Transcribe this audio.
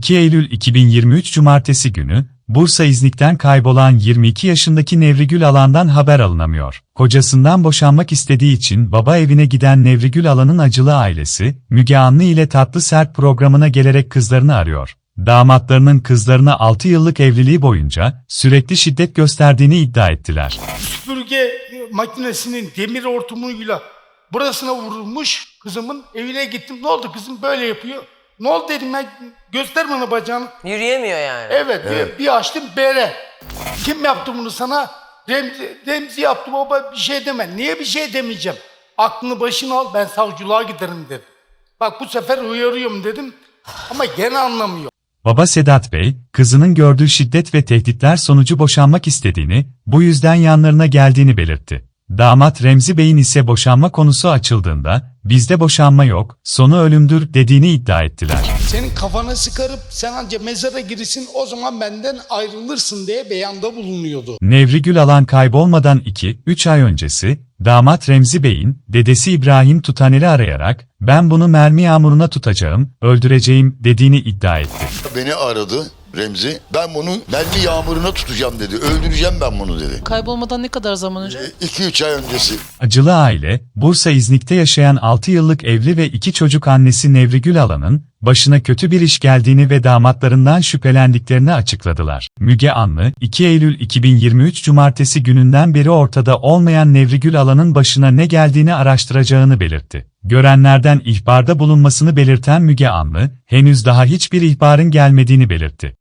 2 Eylül 2023 Cumartesi günü, Bursa İznik'ten kaybolan 22 yaşındaki Nevrigül Alan'dan haber alınamıyor. Kocasından boşanmak istediği için baba evine giden Nevrigül Alan'ın acılı ailesi, Müge Anlı ile Tatlı Sert programına gelerek kızlarını arıyor. Damatlarının kızlarına 6 yıllık evliliği boyunca sürekli şiddet gösterdiğini iddia ettiler. süpürge makinesinin demir hortumuyla burasına vurulmuş kızımın evine gittim. Ne oldu kızım böyle yapıyor. Ne oldu dedim ben göster bana bacağını. Yürüyemiyor yani. Evet, Bir, bir açtım bere. Kim yaptı bunu sana? Remzi, Remzi yaptı baba bir şey deme. Niye bir şey demeyeceğim? Aklını başına al ben savcılığa giderim dedim. Bak bu sefer uyarıyorum dedim ama gene anlamıyor. Baba Sedat Bey, kızının gördüğü şiddet ve tehditler sonucu boşanmak istediğini, bu yüzden yanlarına geldiğini belirtti. Damat Remzi Bey'in ise boşanma konusu açıldığında, bizde boşanma yok, sonu ölümdür dediğini iddia ettiler. Senin kafana sıkarıp sen anca mezara girsin o zaman benden ayrılırsın diye beyanda bulunuyordu. Nevrigül Alan kaybolmadan 2-3 ay öncesi, damat Remzi Bey'in, dedesi İbrahim Tutaner'i arayarak, ben bunu mermi yağmuruna tutacağım, öldüreceğim dediğini iddia etti. Beni aradı Remzi. Ben bunu mermi yağmuruna tutacağım dedi. Öldüreceğim ben bunu dedi. Kaybolmadan ne kadar zaman önce? 2-3 ay öncesi. Acılı aile, Bursa İznik'te yaşayan 6 yıllık evli ve 2 çocuk annesi Nevrigül Alan'ın, başına kötü bir iş geldiğini ve damatlarından şüphelendiklerini açıkladılar. Müge Anlı, 2 Eylül 2023 Cumartesi gününden beri ortada olmayan Nevrigül Alan'ın başına ne geldiğini araştıracağını belirtti. Görenlerden ihbarda bulunmasını belirten Müge Anlı, henüz daha hiçbir ihbarın gelmediğini belirtti.